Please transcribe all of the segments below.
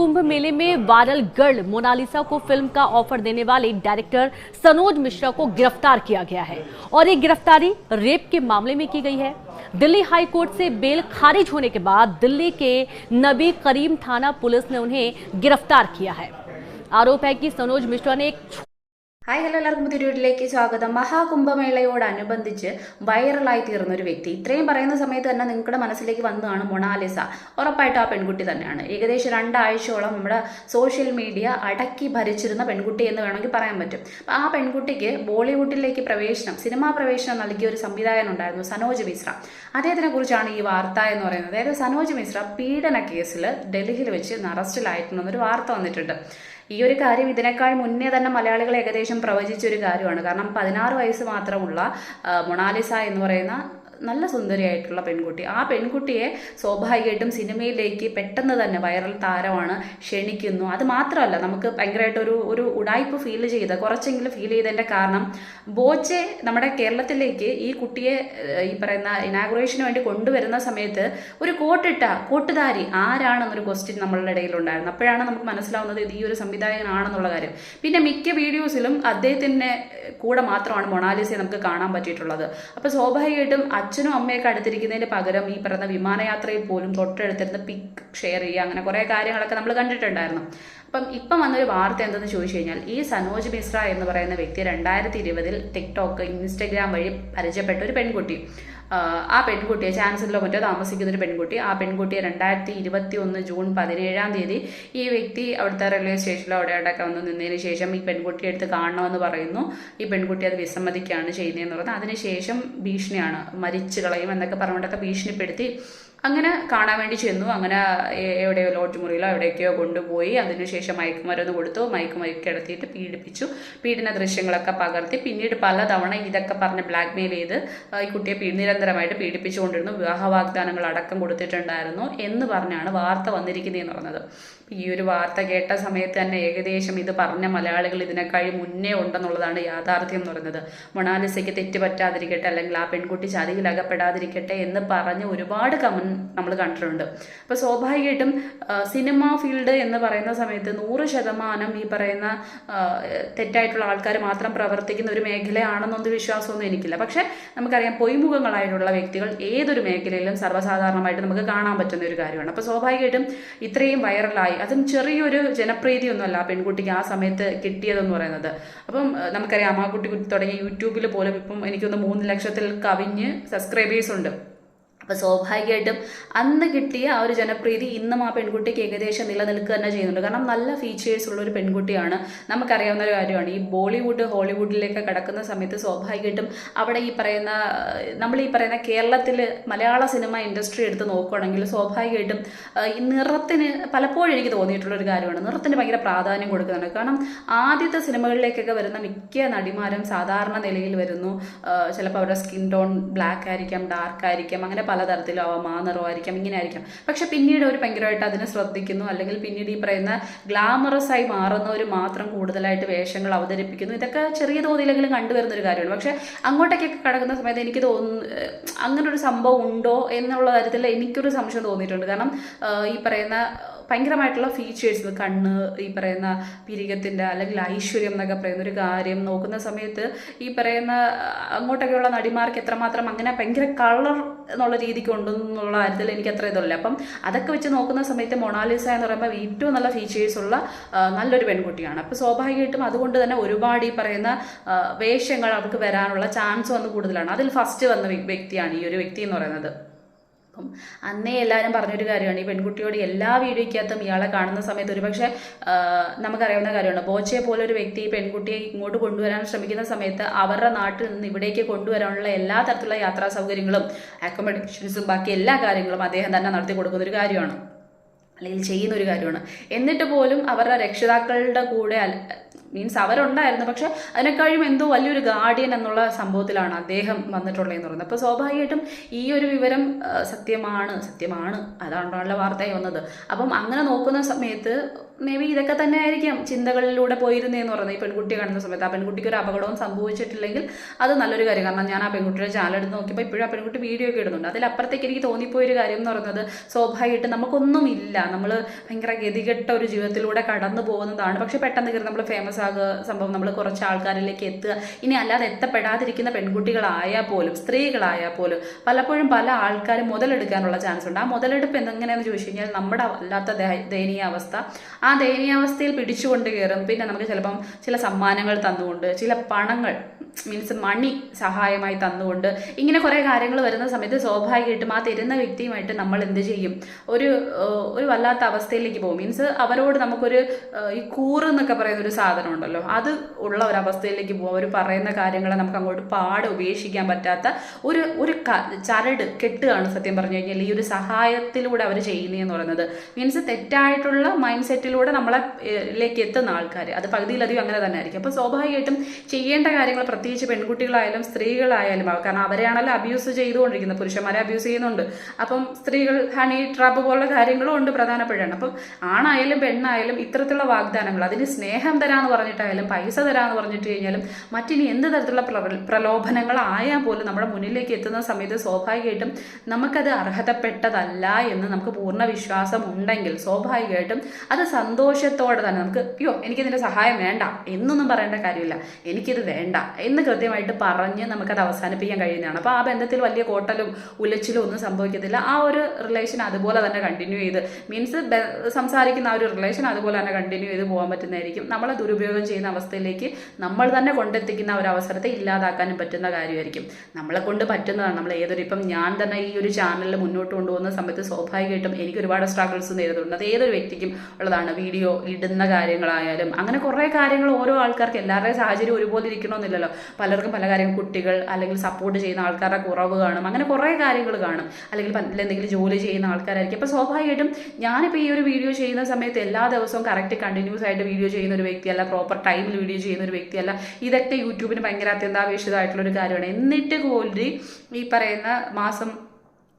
कुंभ मेले में viral girl Monalisa को फ़िल्म का ऑफ़र देने वाले डायरेक्टर सनोज मिश्रा को गिरफ़्तार किया गया है और ये गिरफ्तारी रेप के मामले में की गई है। दिल्ली हाई कोर्ट से बेल खारिज होने के बाद दिल्ली के नबी करीम थाना पुलिस ने उन्हें गिरफ़्तार किया है। आरोप है कि सनोज मिश्रा ने एक ഹായ് ഹലോ എല്ലാവർക്കും പുതിയ വീട്ടിലേക്ക് സ്വാഗതം. മഹാകുംഭമേളയോടനുബന്ധിച്ച് വൈറലായി തീർന്ന ഒരു വ്യക്തി. ഇത്രയും പറയുന്ന സമയത്ത് തന്നെ നിങ്ങളുടെ മനസ്സിലേക്ക് വന്നതാണ് മൊണാലിസ. ഉറപ്പായിട്ടും ആ പെൺകുട്ടി തന്നെയാണ്. ഏകദേശം രണ്ടാഴ്ചയോളം നമ്മുടെ സോഷ്യൽ മീഡിയ അടക്കി ഭരിച്ചിരുന്ന പെൺകുട്ടി എന്ന് വേണമെങ്കിൽ പറയാൻ പറ്റും. അപ്പം ആ പെൺകുട്ടിക്ക് ബോളിവുഡിലേക്ക് പ്രവേശനം സിനിമാ പ്രവേശനം നൽകിയ ഒരു സംവിധായകൻ ഉണ്ടായിരുന്നു സനോജ് മിശ്ര. അദ്ദേഹത്തിനെ കുറിച്ചാണ് ഈ വാർത്ത എന്ന് പറയുന്നത്. അതായത് സനോജ് മിശ്ര പീഡന കേസിൽ ഡൽഹിയിൽ വെച്ച് അറസ്റ്റിലായിട്ടുണ്ടെന്നൊരു വാർത്ത വന്നിട്ടുണ്ട്. ഈ ഒരു കാര്യം ഇതിനേക്കാൾ മുന്നേ തന്നെ മലയാളികൾ ഏകദേശം പ്രവചിച്ച ഒരു കാര്യമാണ്. കാരണം പതിനാറ് വയസ്സ് മാത്രമുള്ള മൊണാലിസ എന്ന് പറയുന്ന നല്ല സുന്ദരിയായിട്ടുള്ള പെൺകുട്ടി. ആ പെൺകുട്ടിയെ സ്വാഭാവികമായിട്ടും സിനിമയിലേക്ക് പെട്ടെന്ന് തന്നെ വൈറൽ താരമാണ് ക്ഷണിക്കുന്നു. അത് മാത്രമല്ല നമുക്ക് ഭയങ്കരമായിട്ട് ഒരു ഒരു ഉടായ്പ് ഫീൽ ചെയ്ത കുറച്ചെങ്കിലും ഫീൽ ചെയ്തതിന്റെ കാരണം ബോച്ചെ നമ്മുടെ കേരളത്തിലേക്ക് ഈ കുട്ടിയെ ഈ പറയുന്ന ഇനാഗുറേഷന് വേണ്ടി കൊണ്ടുവരുന്ന സമയത്ത് ഒരു കോട്ടിട്ട കോട്ടുധാരി ആരാണെന്നൊരു ക്വസ്റ്റ്യൻ നമ്മളുടെ ഇടയിലുണ്ടായിരുന്നു. അപ്പോഴാണ് നമുക്ക് മനസ്സിലാവുന്നത് ഇത് ഈ ഒരു സംവിധായകനാണെന്നുള്ള കാര്യം. പിന്നെ മിക്ക വീഡിയോസിലും അദ്ദേഹത്തിന്റെ കൂടെ മാത്രമാണ് മൊണാലിസയെ നമുക്ക് കാണാൻ പറ്റിയിട്ടുള്ളത്. അപ്പോൾ സ്വാഭാവികമായിട്ടും അച്ഛനും അമ്മയൊക്കെ അടുത്തിരിക്കുന്നതിന് പകരം ഈ പറഞ്ഞ വിമാനയാത്രയിൽ പോലും തൊട്ടടുത്തിരുന്ന് പിക് ഷെയർ ചെയ്യുക അങ്ങനെ കുറേ കാര്യങ്ങളൊക്കെ നമ്മൾ കണ്ടിട്ടുണ്ടായിരുന്നു. അപ്പം ഇപ്പം വന്നൊരു വാർത്ത എന്തെന്ന് ചോദിച്ചു കഴിഞ്ഞാൽ ഈ സനോജ് മിശ്ര എന്ന് പറയുന്ന വ്യക്തി രണ്ടായിരത്തി ഇരുപതിൽ ടിക്ടോക്ക് ഇൻസ്റ്റഗ്രാം വഴി പരിചയപ്പെട്ട ഒരു പെൺകുട്ടി. ആ പെൺകുട്ടിയെ ചാൻസലറിലോ മറ്റോ താമസിക്കുന്ന ഒരു പെൺകുട്ടി. ആ പെൺകുട്ടിയെ രണ്ടായിരത്തി ഇരുപത്തി ഒന്ന് ജൂൺ പതിനേഴാം തീയതി ഈ വ്യക്തി അവിടുത്തെ റെയിൽവേ സ്റ്റേഷനിലോ അവിടെ അവിടെയൊക്കെ വന്ന് നിന്നതിന് ശേഷം ഈ പെൺകുട്ടിയെ എടുത്ത് കാണണമെന്ന് പറയുന്നു. ഈ പെൺകുട്ടി അത് വിസമ്മതിക്കുകയാണ് ചെയ്യുന്നതെന്ന് പറയുന്നത് അതിനുശേഷം ഭീഷണിയാണ് മരിച്ചു കളയും എന്നൊക്കെ പറഞ്ഞുകൊണ്ടൊക്കെ ഭീഷണിപ്പെടുത്തി അങ്ങനെ കാണാൻ വേണ്ടി ചെന്നു. അങ്ങനെ എവിടെയോ ലോഡ്ജ് മുറിയിലോ എവിടേക്കോ കൊണ്ടുപോയി. അതിനുശേഷം മയക്കുമരുന്ന് കൊടുത്തു. മയക്കുമരുന്ന് കിടത്തിയിട്ട് പീഡിപ്പിച്ചു. പീഡന ദൃശ്യങ്ങളൊക്കെ പകർത്തി. പിന്നീട് പലതവണ ഇതൊക്കെ പറഞ്ഞ് ബ്ലാക്ക് മെയിൽ ചെയ്ത് ഈ കുട്ടിയെ നിരന്തരമായിട്ട് പീഡിപ്പിച്ചുകൊണ്ടിരുന്നു. വിവാഹ വാഗ്ദാനങ്ങൾ അടക്കം കൊടുത്തിട്ടുണ്ടായിരുന്നു എന്ന് പറഞ്ഞാണ് വാർത്ത വന്നിരിക്കുന്നതെന്ന് പറഞ്ഞത്. ഈ ഒരു വാർത്ത കേട്ട സമയത്ത് തന്നെ ഏകദേശം ഇത് പറഞ്ഞ മലയാളികൾ ഇതിനേക്കാളും മുന്നേ ഉണ്ടെന്നുള്ളതാണ് യാഥാർത്ഥ്യം എന്ന് പറയുന്നത്. മൊണാലിസയ്ക്ക് തെറ്റ് പറ്റാതിരിക്കട്ടെ അല്ലെങ്കിൽ ആ പെൺകുട്ടി ചതിയിൽ അകപ്പെടാതിരിക്കട്ടെ എന്ന് പറഞ്ഞ് ഒരുപാട് കമൻ നമ്മൾ കണ്ടിട്ടുണ്ട്. അപ്പോൾ സ്വാഭാവികമായിട്ടും സിനിമ ഫീൽഡ് എന്ന് പറയുന്ന സമയത്ത് നൂറ് ശതമാനം ഈ പറയുന്ന തെറ്റായിട്ടുള്ള ആൾക്കാർ മാത്രം പ്രവർത്തിക്കുന്ന ഒരു മേഖലയാണെന്നൊന്നും വിശ്വാസമൊന്നും എനിക്കില്ല. പക്ഷേ നമുക്കറിയാം പൊയ്മുഖങ്ങളായിട്ടുള്ള വ്യക്തികൾ ഏതൊരു മേഖലയിലും സർവസാധാരണമായിട്ട് നമുക്ക് കാണാൻ പറ്റുന്ന ഒരു കാര്യമാണ്. അപ്പോൾ സ്വാഭാവികമായിട്ടും ഇത്രയും വൈറലായി അതും ചെറിയൊരു ജനപ്രീതിയൊന്നുമല്ല ആ പെൺകുട്ടിക്ക് ആ സമയത്ത് കിട്ടിയതെന്ന് പറയുന്നത്. അപ്പം നമുക്കറിയാം ആ കുട്ടി തുടങ്ങിയ യൂട്യൂബിൽ പോലും ഇപ്പം എനിക്കൊന്ന് മൂന്ന് ലക്ഷത്തിൽ കവിഞ്ഞ് സബ്സ്ക്രൈബേഴ്സ് ഉണ്ട്. അപ്പോൾ സ്വാഭാവികമായിട്ടും അന്ന് കിട്ടിയ ആ ഒരു ജനപ്രീതി ഇന്നും ആ പെൺകുട്ടിക്ക് ഏകദേശം നിലനിൽക്കുക തന്നെ ചെയ്യുന്നുണ്ട്. കാരണം നല്ല ഫീച്ചേഴ്സ് ഉള്ള ഒരു പെൺകുട്ടിയാണ്. നമുക്കറിയാവുന്ന ഒരു കാര്യമാണ്. ഈ ബോളിവുഡ് ഹോളിവുഡിലേക്ക് കടക്കുന്ന സമയത്ത് സ്വാഭാവികമായിട്ടും അവിടെ ഈ പറയുന്ന നമ്മൾ ഈ പറയുന്ന കേരളത്തിൽ മലയാള സിനിമ ഇൻഡസ്ട്രി എടുത്ത് നോക്കുകയാണെങ്കിൽ സ്വാഭാവികമായിട്ടും ഈ നിറത്തിന് പലപ്പോഴും എനിക്ക് തോന്നിയിട്ടുള്ള ഒരു കാര്യമാണ്. നിറത്തിന് ഭയങ്കര പ്രാധാന്യം കൊടുക്കുന്നുണ്ട്. കാരണം ആദ്യത്തെ സിനിമകളിലേക്കൊക്കെ വരുന്ന മിക്ക നടിമാരും സാധാരണ നിലയിൽ വരുന്നു. ചിലപ്പോൾ അവരുടെ സ്കിൻ ടോൺ ബ്ലാക്ക് ആയിരിക്കാം ഡാർക്ക് ആയിരിക്കാം അങ്ങനെ പലതരത്തിലാവാം ആ നിറമായിരിക്കാം ഇങ്ങനെ ആയിരിക്കാം പക്ഷെ പിന്നീട് അവർ ഭയങ്കരമായിട്ട് അതിനെ ശ്രദ്ധിക്കുന്നു. അല്ലെങ്കിൽ പിന്നീട് ഈ പറയുന്ന ഗ്ലാമറസ് ആയി മാറുന്നവർ മാത്രം കൂടുതലായിട്ട് വേഷങ്ങൾ അവതരിപ്പിക്കുന്നു. ഇതൊക്കെ ചെറിയ തോതിലെങ്കിലും കണ്ടുവരുന്ന ഒരു കാര്യമാണ്. പക്ഷെ അങ്ങോട്ടേക്കൊക്കെ കടക്കുന്ന സമയത്ത് എനിക്ക് തോന്നുന്നു അങ്ങനെ ഒരു സംഭവം ഉണ്ടോ എന്നുള്ള തരത്തിൽ എനിക്കൊരു സംശയം തോന്നിയിട്ടുണ്ട്. കാരണം ഈ പറയുന്ന ഭയങ്കരമായിട്ടുള്ള ഫീച്ചേഴ്സ് കണ്ണ് ഈ പറയുന്ന പിരികത്തിന്റെ അല്ലെങ്കിൽ ഐശ്വര്യം എന്നൊക്കെ പറയുന്ന ഒരു കാര്യം നോക്കുന്ന സമയത്ത് ഈ പറയുന്ന അങ്ങോട്ടൊക്കെയുള്ള നടിമാർക്ക് എത്രമാത്രം അങ്ങനെ ഭയങ്കര കളർ എന്നുള്ള രീതിക്ക് ഉണ്ടെന്നുള്ള കാര്യത്തിൽ എനിക്ക് അത്ര ഇതല്ല അപ്പം അതൊക്കെ വെച്ച് നോക്കുന്ന സമയത്ത് മൊണാലിസ എന്ന് പറയുമ്പോൾ ഏറ്റവും നല്ല ഫീച്ചേഴ്സ് ഉള്ള നല്ലൊരു പെൺകുട്ടിയാണ്. അപ്പോൾ സ്വാഭാവികമായിട്ടും അതുകൊണ്ട് തന്നെ ഒരുപാട് ഈ പറയുന്ന വേഷങ്ങൾ അവർക്ക് വരാനുള്ള ചാൻസ് വന്ന് കൂടുതലാണ്. അതിൽ ഫസ്റ്റ് വന്ന വ്യക്തിയാണ് ഈ ഒരു വ്യക്തി എന്ന് പറയുന്നത്. അപ്പം അന്നേ എല്ലാവരും പറഞ്ഞൊരു കാര്യമാണ് ഈ പെൺകുട്ടിയോട് എല്ലാ വീഡിയോയ്ക്കകത്തും ഇയാളെ കാണുന്ന സമയത്ത് ഒരുപക്ഷെ നമുക്കറിയാവുന്ന കാര്യമാണ്. ബോച്ചയെ പോലെ ഒരു വ്യക്തി പെൺകുട്ടിയെ ഇങ്ങോട്ട് കൊണ്ടുവരാൻ ശ്രമിക്കുന്ന സമയത്ത് അവരുടെ നാട്ടിൽ നിന്ന് ഇവിടേക്ക് കൊണ്ടുവരാനുള്ള എല്ലാ തരത്തിലുള്ള യാത്രാ സൗകര്യങ്ങളും അക്കോമഡേഷൻസും ബാക്കി എല്ലാ കാര്യങ്ങളും അദ്ദേഹം തന്നെ നടത്തി കൊടുക്കുന്ന ഒരു കാര്യമാണ്. അല്ലെങ്കിൽ ചെയ്യുന്ന ഒരു കാര്യമാണ്. എന്നിട്ട് പോലും അവരുടെ രക്ഷിതാക്കളുടെ കൂടെ മീൻസ് അവരുണ്ടായിരുന്നു. പക്ഷെ അതിനേക്കാളും എന്തോ വലിയൊരു ഗാർഡിയൻ എന്നുള്ള സംഭവത്തിലാണ് അദ്ദേഹം വന്നിട്ടുള്ളതെന്ന് പറയുന്നത്. അപ്പോൾ സ്വാഭാവികമായിട്ടും ഈ ഒരു വിവരം സത്യമാണ് സത്യമാണ്. അതാണല്ലോ വാർത്തയായി വന്നത്. അപ്പം അങ്ങനെ നോക്കുന്ന സമയത്ത് മേ ബി ഇതൊക്കെ തന്നെ ആയിരിക്കാം ചിന്തകളിലൂടെ പോയിരുന്നേന്ന് പറയുന്നത്. ഈ പെൺകുട്ടിയെ കാണുന്ന സമയത്ത് ആ പെൺകുട്ടിക്ക് ഒരു അപകടവും സംഭവിച്ചിട്ടില്ലെങ്കിൽ അത് നല്ലൊരു കാര്യം. കാരണം ഞാൻ ആ പെൺകുട്ടിയുടെ ചാലെടുത്ത് നോക്കിയപ്പോൾ ഇപ്പോഴും ആ പെൺകുട്ടി വീഡിയോ ഒക്കെ ഇടുന്നുണ്ട്. അതിലപ്പുറത്തേക്ക് എനിക്ക് തോന്നിപ്പോയൊരു കാര്യം എന്ന് പറയുന്നത് സ്വാഭാവികമായിട്ട് നമുക്കൊന്നുമില്ല നമ്മൾ ഭയങ്കര ഗതികെട്ട ഒരു ജീവിതത്തിലൂടെ കടന്നു പോകുന്നതാണ്. പക്ഷെ പെട്ടെന്ന് കയറി നമ്മൾ ഫേമസ് ആകുക സംഭവം നമ്മൾ കുറച്ച് ആൾക്കാരിലേക്ക് എത്തുക. ഇനി അല്ലാതെ എത്തപ്പെടാതിരിക്കുന്ന പെൺകുട്ടികളായാൽ പോലും സ്ത്രീകളായാൽ പോലും പലപ്പോഴും പല ആൾക്കാരും മുതലെടുക്കാനുള്ള ചാൻസ് ഉണ്ട്. ആ മുതലെടുപ്പ് എന്തെങ്ങനെയാണെന്ന് ചോദിച്ചു കഴിഞ്ഞാൽ നമ്മുടെ അല്ലാത്ത ദയനീയ അവസ്ഥ. ആ ദയനീയാവസ്ഥയിൽ പിടിച്ചുകൊണ്ട് കയറും പിന്നെ നമുക്ക് ചിലപ്പം ചില സമ്മാനങ്ങൾ തന്നുകൊണ്ട് ചില പണങ്ങൾ മീൻസ് മണി സഹായമായി തന്നുകൊണ്ട് ഇങ്ങനെ കുറേ കാര്യങ്ങൾ വരുന്ന സമയത്ത് സ്വാഭാവികമായിട്ടും ആ തരുന്ന വ്യക്തിയുമായിട്ട് നമ്മൾ എന്ത് ചെയ്യും? ഒരു ഒരു വല്ലാത്ത അവസ്ഥയിലേക്ക് പോകും. മീൻസ് അവരോട് നമുക്കൊരു ഈ കൂറ് എന്നൊക്കെ പറയുന്ന ഒരു സാധനം ഉണ്ടല്ലോ അത് ഉള്ള ഒരു അവസ്ഥയിലേക്ക് പോകും. അവർ പറയുന്ന കാര്യങ്ങളെ നമുക്ക് അങ്ങോട്ട് പാട് ഉപേക്ഷിക്കാൻ പറ്റാത്ത ഒരു ഒരു ചരട് കെട്ടുകയാണ് സത്യം പറഞ്ഞു കഴിഞ്ഞാൽ ഈ ഒരു സഹായത്തിലൂടെ അവർ ചെയ്യുന്നതെന്ന് പറയുന്നത്. മീൻസ് തെറ്റായിട്ടുള്ള മൈൻഡ് സെറ്റിലൂടെ നമ്മളെ ഏഹ്, ലേക്ക് എത്തുന്ന ആൾക്കാർ അത് പകുതിയിലധികം അങ്ങനെ തന്നെ ആയിരിക്കും അപ്പോൾ സ്വാഭാവികമായിട്ടും ചെയ്യേണ്ട കാര്യങ്ങൾ പ്രത്യേകിച്ച് പെൺകുട്ടികളായാലും സ്ത്രീകളായാലും കാരണം അവരെയാണല്ലോ അബ്യൂസ് ചെയ്തുകൊണ്ടിരിക്കുന്നത്. പുരുഷന്മാരെ അബ്യൂസ് ചെയ്യുന്നുണ്ട്. അപ്പം സ്ത്രീകൾ ഹണി ട്രാപ്പ് പോലുള്ള കാര്യങ്ങളും ഉണ്ട് പ്രധാനപ്പെട്ടാണ് അപ്പം ആണായാലും പെണ്ണായാലും ഇത്തരത്തിലുള്ള വാഗ്ദാനങ്ങൾ അതിന് സ്നേഹം തരാമെന്ന് പറഞ്ഞിട്ടായാലും പൈസ തരാമെന്ന് പറഞ്ഞിട്ട് കഴിഞ്ഞാലും മറ്റിനി എന്ത് തരത്തിലുള്ള പ്രലോഭനങ്ങളായാൽ പോലും നമ്മുടെ മുന്നിലേക്ക് എത്തുന്ന സമയത്ത് സ്വാഭാവികമായിട്ടും നമുക്കത് അർഹതപ്പെട്ടതല്ല എന്ന് നമുക്ക് പൂർണ വിശ്വാസം ഉണ്ടെങ്കിൽ സ്വാഭാവികമായിട്ടും അത് സന്തോഷത്തോടെ തന്നെ നമുക്ക് അയ്യോ എനിക്കിതിന്റെ സഹായം വേണ്ട എന്നൊന്നും പറയേണ്ട കാര്യമില്ല എനിക്കിത് വേണ്ട എന്ന് കൃത്യമായിട്ട് പറഞ്ഞ് നമുക്കത് അവസാനിപ്പിക്കാൻ കഴിയുന്നതാണ്. അപ്പോൾ ആ ബന്ധത്തിൽ വലിയ കോട്ടലും ഉലച്ചിലും ഒന്നും സംഭവിക്കത്തില്ല. ആ ഒരു റിലേഷൻ അതുപോലെ തന്നെ കണ്ടിന്യൂ ചെയ്ത് മീൻസ് സംസാരിക്കുന്ന ആ ഒരു റിലേഷൻ അതുപോലെ തന്നെ കണ്ടിന്യൂ ചെയ്ത് പോകാൻ പറ്റുന്നതായിരിക്കും. നമ്മളെ ദുരുപയോഗം ചെയ്യുന്ന അവസ്ഥയിലേക്ക് നമ്മൾ തന്നെ കൊണ്ടെത്തിക്കുന്ന ഒരു അവസരത്തെ ഇല്ലാതാക്കാനും പറ്റുന്ന കാര്യമായിരിക്കും. നമ്മളെ കൊണ്ട് പറ്റുന്നതാണ്. നമ്മൾ ഏതൊരു ഇപ്പം ഞാൻ തന്നെ ഈ ഒരു ചാനലിൽ മുന്നോട്ട് കൊണ്ടുപോകുന്ന സമയത്ത് സ്വാഭാവികമായിട്ടും എനിക്ക് ഒരുപാട് സ്ട്രഗിൾസ് നേരിടുന്നുണ്ട്. അത് ഏതൊരു വ്യക്തിക്കും ഉള്ളതാണ്. വീഡിയോ ഇടുന്ന കാര്യങ്ങളായാലും അങ്ങനെ കുറേ കാര്യങ്ങൾ ഓരോ ആൾക്കാർക്ക് എല്ലാവരുടെയും സാഹചര്യം ഒരുപോലെ ഇരിക്കണമെന്നില്ലല്ലോ. പലർക്കും പല കാര്യങ്ങൾ കുട്ടികൾ അല്ലെങ്കിൽ സപ്പോർട്ട് ചെയ്യുന്ന ആൾക്കാരുടെ കുറവ് കാണും. അങ്ങനെ കുറേ കാര്യങ്ങൾ കാണും. അല്ലെങ്കിൽ എന്തെങ്കിലും ജോലി ചെയ്യുന്ന ആൾക്കാരായിരിക്കും. അപ്പോൾ സ്വാഭാവികമായിട്ടും ഞാനിപ്പോൾ ഈ ഒരു വീഡിയോ ചെയ്യുന്ന സമയത്ത് എല്ലാ ദിവസവും കറക്റ്റ് കണ്ടിന്യൂസ് ആയിട്ട് വീഡിയോ ചെയ്യുന്ന ഒരു വ്യക്തിയല്ല പ്രോപ്പർ ടൈമിൽ വീഡിയോ ചെയ്യുന്ന ഒരു വ്യക്തിയല്ല. ഇതൊക്കെ യൂട്യൂബിന് ഭയങ്കര അത്യന്താപേക്ഷിതമായിട്ടുള്ള ഒരു കാര്യമാണ്. എന്നിട്ട് കൂടി ഈ പറയുന്ന മാസം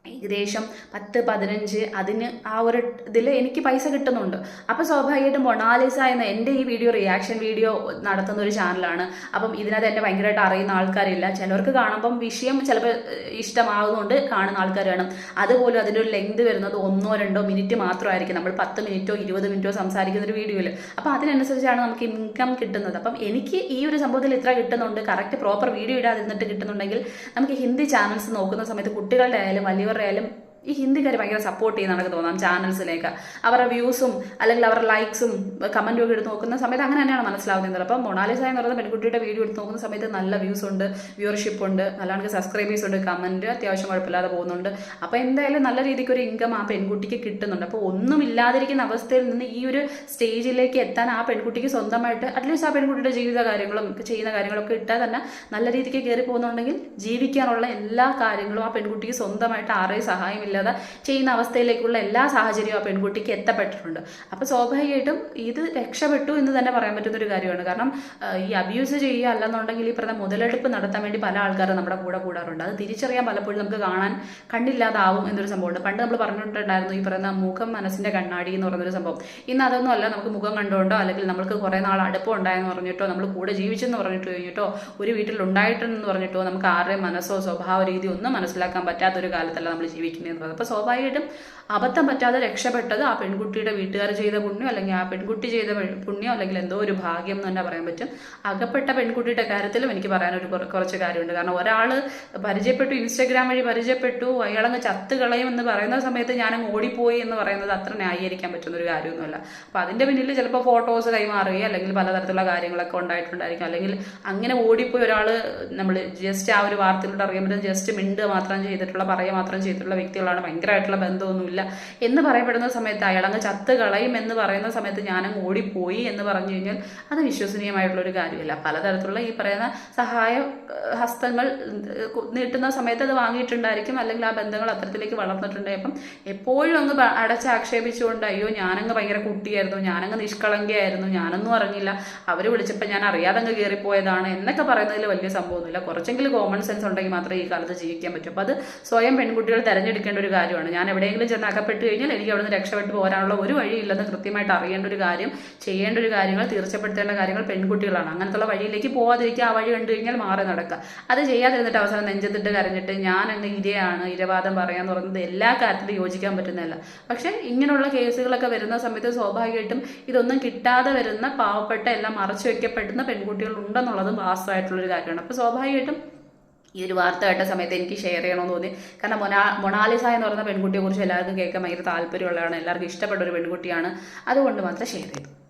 ഏകദേശം പത്ത് പതിനഞ്ച് അതിന് ആ ഒരു ഇതിൽ എനിക്ക് പൈസ കിട്ടുന്നുണ്ട്. അപ്പോൾ സ്വാഭാവികമായിട്ടും മൊണാലിസ എന്ന എന്റെ ഈ വീഡിയോ റിയാക്ഷൻ വീഡിയോ നടത്തുന്ന ഒരു ചാനലാണ് അപ്പം ഇതിനകത്ത് എന്നെ ഭയങ്കരമായിട്ട് അറിയുന്ന ആൾക്കാരില്ല. ചിലവർക്ക് കാണുമ്പം വിഷയം ചിലപ്പോൾ ഇഷ്ടമാകുന്നുണ്ട് കാണുന്ന ആൾക്കാർ കാണും. അതുപോലും അതിന്റെ ഒരു ലെങ്ത് വരുന്നത് ഒന്നോ രണ്ടോ മിനിറ്റ് മാത്രമായിരിക്കും. നമ്മൾ പത്ത് മിനിറ്റോ ഇരുപത് മിനിറ്റോ സംസാരിക്കുന്ന ഒരു വീഡിയോയിൽ അപ്പോൾ അതിനനുസരിച്ചാണ് നമുക്ക് ഇൻകം കിട്ടുന്നത്. അപ്പം എനിക്ക് ഈ ഒരു സംഭവത്തിൽ ഇത്ര കിട്ടുന്നുണ്ട്. കറക്റ്റ് പ്രോപ്പർ വീഡിയോ ഇടാതിരുന്നിട്ട് കിട്ടുന്നുണ്ടെങ്കിൽ നമുക്ക് ഹിന്ദി ചാനൽസ് നോക്കുന്ന സമയത്ത് കുട്ടികളുടെ ആയാലും വലിയവരുടെ ആയാലും ഈ ഹിന്ദിക്കാർ ഭയങ്കര സപ്പോർട്ട് ചെയ്യുന്നതാണ് തോന്നാം ചാനൽസിലേക്ക് അവരുടെ വ്യൂസും അല്ലെങ്കിൽ അവരുടെ ലൈക്സും കമന്റും ഒക്കെ എടുത്ത് നോക്കുന്ന സമയത്ത് അങ്ങനെ തന്നെയാണ് മനസ്സിലാവുന്നത്. അപ്പം മൊണാലിസ എന്ന് പറയുന്ന പെൺകുട്ടിയുടെ വീഡിയോ എടുത്ത് നോക്കുന്ന സമയത്ത് നല്ല വ്യൂസ് ഉണ്ട് വ്യൂവർഷിപ്പ് ഉണ്ട് നല്ലവണ്ണം സബ്സ്ക്രൈബേഴ്സ് ഉണ്ട് കമന്റ് അത്യാവശ്യം കുഴപ്പമില്ലാതെ പോകുന്നുണ്ട്. അപ്പോൾ എന്തായാലും നല്ല രീതിക്ക് ഒരു ഇൻകം ആ പെൺകുട്ടിക്ക് കിട്ടുന്നുണ്ട്. അപ്പോൾ ഒന്നും ഇല്ലാതിരിക്കുന്ന അവസ്ഥയിൽ നിന്ന് ഈ ഒരു സ്റ്റേജിലേക്ക് എത്താൻ ആ പെൺകുട്ടിക്ക് സ്വന്തമായിട്ട് അറ്റ്ലീസ്റ്റ് ആ പെൺകുട്ടിയുടെ ജീവിത കാര്യങ്ങളും ചെയ്യുന്ന കാര്യങ്ങളൊക്കെ ഇട്ടാൽ തന്നെ നല്ല രീതിക്ക് കയറി പോകുന്നുണ്ടെങ്കിൽ ജീവിക്കാനുള്ള എല്ലാ കാര്യങ്ങളും ആ പെൺകുട്ടിക്ക് സ്വന്തമായിട്ട് ആരെയും സഹായമില്ലാതെ ചെയ്യുന്ന അവസ്ഥയിലേക്കുള്ള എല്ലാ സാഹചര്യവും ആ പെൺകുട്ടിക്ക് എത്തപ്പെട്ടിട്ടുണ്ട്. അപ്പോൾ സ്വാഭാവികമായിട്ടും ഇത് രക്ഷപ്പെട്ടു എന്ന് തന്നെ പറയാൻ പറ്റുന്ന ഒരു കാര്യമാണ്. കാരണം ഈ അബ്യൂസ് ചെയ്യുക അല്ലെന്നുണ്ടെങ്കിൽ ഈ പറഞ്ഞ മുതലെടുപ്പ് നടത്താൻ വേണ്ടി പല ആൾക്കാരും നമ്മുടെ കൂടെ കൂടാറുണ്ട്. അത് തിരിച്ചറിയാൻ പലപ്പോഴും നമുക്ക് കാണാൻ കണ്ണില്ലാതാവും എന്നൊരു സംഭവമുണ്ട്. പണ്ട് നമ്മൾ പറഞ്ഞിട്ടുണ്ടായിരുന്നു ഈ പറയുന്ന മുഖം മനസ്സിന്റെ കണ്ണാടി എന്ന് പറയുന്നൊരു സംഭവം. ഇന്ന് അതൊന്നും അല്ല. നമുക്ക് മുഖം കണ്ടുകൊണ്ടോ അല്ലെങ്കിൽ നമുക്ക് കുറേ നാൾ അടുപ്പം ഉണ്ടായെന്ന് പറഞ്ഞിട്ടോ നമ്മൾ കൂടെ ജീവിച്ചെന്ന് പറഞ്ഞിട്ട് കഴിഞ്ഞിട്ടോ ഒരു വീട്ടിൽ ഉണ്ടായിട്ടുണ്ടെന്ന് പറഞ്ഞിട്ടോ നമുക്ക് ആരുടെയും മനസ്സോ സ്വഭാവ രീതി ഒന്നും മനസ്സിലാക്കാൻ പറ്റാത്തൊരു കാലത്തല്ല നമ്മൾ ജീവിക്കുന്നതെന്ന് പറയുന്നത് അപ്പോൾ സ്വാഭാവികമായിട്ടും അബദ്ധം പറ്റാതെ രക്ഷപ്പെട്ടത് ആ പെൺകുട്ടിയുടെ വീട്ടുകാർ ചെയ്ത പുണ്യം അല്ലെങ്കിൽ ആ പെൺകുട്ടി ചെയ്ത പുണ്യം അല്ലെങ്കിൽ എന്തോ ഒരു ഭാഗ്യം എന്ന് തന്നെ പറയാൻ പറ്റും. അകപ്പെട്ട പെൺകുട്ടിയുടെ കാര്യത്തിലും എനിക്ക് പറയാനൊരു കുറച്ച് കാര്യമുണ്ട്. കാരണം ഒരാൾ പരിചയപ്പെട്ടു ഇൻസ്റ്റാഗ്രാം വഴി പരിചയപ്പെട്ടു അയാളങ്ങ് ചത്ത് കളയും എന്ന് പറയുന്ന സമയത്ത് ഞാനങ്ങ് ഓടിപ്പോയി എന്ന് പറയുന്നത് അത്ര ന്യായീകരിക്കാൻ പറ്റുന്ന ഒരു കാര്യമൊന്നുമല്ല. അപ്പോൾ അതിന്റെ പിന്നിൽ ചിലപ്പോൾ ഫോട്ടോസ് കൈമാറുകയോ അല്ലെങ്കിൽ പലതരത്തിലുള്ള കാര്യങ്ങളൊക്കെ ഉണ്ടായിട്ടുണ്ടായിരിക്കും. അല്ലെങ്കിൽ അങ്ങനെ ഓടിപ്പോയി ഒരാൾ നമ്മൾ ജസ്റ്റ് ആ ഒരു വാർത്തയിലൂടെ അറിയാൻ പറ്റുന്നത് ജസ്റ്റ് മിണ്ട് മാത്രം ചെയ്തിട്ടുള്ള പറയുക മാത്രം ചെയ്തിട്ടുള്ള വ്യക്തികളാണ് ഭയങ്കരമായിട്ടുള്ള ബന്ധമൊന്നുമില്ല. എന്ന് പറയപ്പെടുന്ന സമയത്ത് അയാളങ്ങ് ചത്ത് കളയും എന്ന് പറയുന്ന സമയത്ത് ഞാനങ്ങ് ഓടിപ്പോയി എന്ന് പറഞ്ഞു കഴിഞ്ഞാൽ അത് വിശ്വസനീയമായിട്ടുള്ള ഒരു കാര്യമല്ല. പലതരത്തിലുള്ള ഈ പറയുന്ന സഹായ ഹസ്തങ്ങൾ നീട്ടുന്ന സമയത്ത് അത് വാങ്ങിയിട്ടുണ്ടായിരിക്കും. അല്ലെങ്കിൽ ആ ബന്ധങ്ങൾ അത്തരത്തിലേക്ക് വളർന്നിട്ടുണ്ട് അപ്പം എപ്പോഴും അങ്ങ് അടച്ച് ആക്ഷേപിച്ചുകൊണ്ട് അയ്യോ ഞാനങ്ങ് ഭയങ്കര കുട്ടിയായിരുന്നു. ഞാനങ്ങ് നിഷ്കളങ്കയായിരുന്നു. ഞാനൊന്നും അറിഞ്ഞില്ല. അവർ വിളിച്ചപ്പോൾ ഞാൻ അറിയാതെ അങ്ങ് കയറിപ്പോയതാണ്. എന്നൊക്കെ പറയുന്നതിൽ വലിയ സംഭവമൊന്നുമില്ല. കുറച്ചെങ്കിലും കോമൺ സെൻസ് ഉണ്ടെങ്കിൽ മാത്രമേ ഈ കാലത്ത് ജീവിക്കാൻ പറ്റൂ. അപ്പോൾ അത് സ്വയം പെൺകുട്ടികൾ തിരഞ്ഞെടുക്കേണ്ട ഒരു കാര്യമാണ്. ഞാൻ എവിടെയെങ്കിലും ചെന്ന് അകപ്പെട്ട് കഴിഞ്ഞാൽ എനിക്ക് അവിടുന്ന് രക്ഷപ്പെട്ട് പോരാനുള്ള ഒരു വഴിയില്ലെന്ന് കൃത്യമായിട്ട് അറിയേണ്ട ഒരു കാര്യം ചെയ്യേണ്ട ഒരു കാര്യങ്ങൾ തീർച്ചപ്പെടുത്തേണ്ട കാര്യങ്ങൾ പെൺകുട്ടികളാണ്. അങ്ങനത്തുള്ള വഴിയിലേക്ക് പോവാതിരിക്കുക ആ വഴി കണ്ടു കഴിഞ്ഞാൽ മാറി നടക്കുക. അത് ചെയ്യാതിരുന്നിട്ട് അവസാനം നെഞ്ചത്തിട്ട് കരഞ്ഞിട്ട് ഞാൻ അങ്ങ് ഇരയാണ് ഇരവാദം പറയാന്ന് പറയുന്നത് എല്ലാ കാര്യത്തിലും യോജിക്കാൻ പറ്റുന്നതല്ല. പക്ഷേ ഇങ്ങനെയുള്ള കേസുകളൊക്കെ വരുന്ന സമയത്ത് സ്വാഭാവികമായിട്ടും ഇതൊന്നും കിട്ടാതെ വരുന്ന പാവപ്പെട്ട എല്ലാം മറച്ചു വെക്കപ്പെടുന്ന പെൺകുട്ടികൾ ഉണ്ടെന്നുള്ളതും വാസ്തവമായിട്ടുള്ളൊരു കാര്യമാണ്. അപ്പോൾ സ്വാഭാവികമായിട്ടും ഈ ഒരു വാർത്ത കേട്ട സമയത്ത് എനിക്ക് ഷെയർ ചെയ്യണമെന്ന് തോന്നി. കാരണം മൊനാ മൊണാലിസ എന്ന് പറയുന്ന പെൺകുട്ടിയെക്കുറിച്ച് എല്ലാവർക്കും കേൾക്കാൻ ഭയങ്കര താല്പര്യമുള്ളതാണ്. എല്ലാവർക്കും ഇഷ്ടപ്പെട്ട ഒരു പെൺകുട്ടിയാണ്. അതുകൊണ്ട് മാത്രം ഷെയർ ചെയ്തു.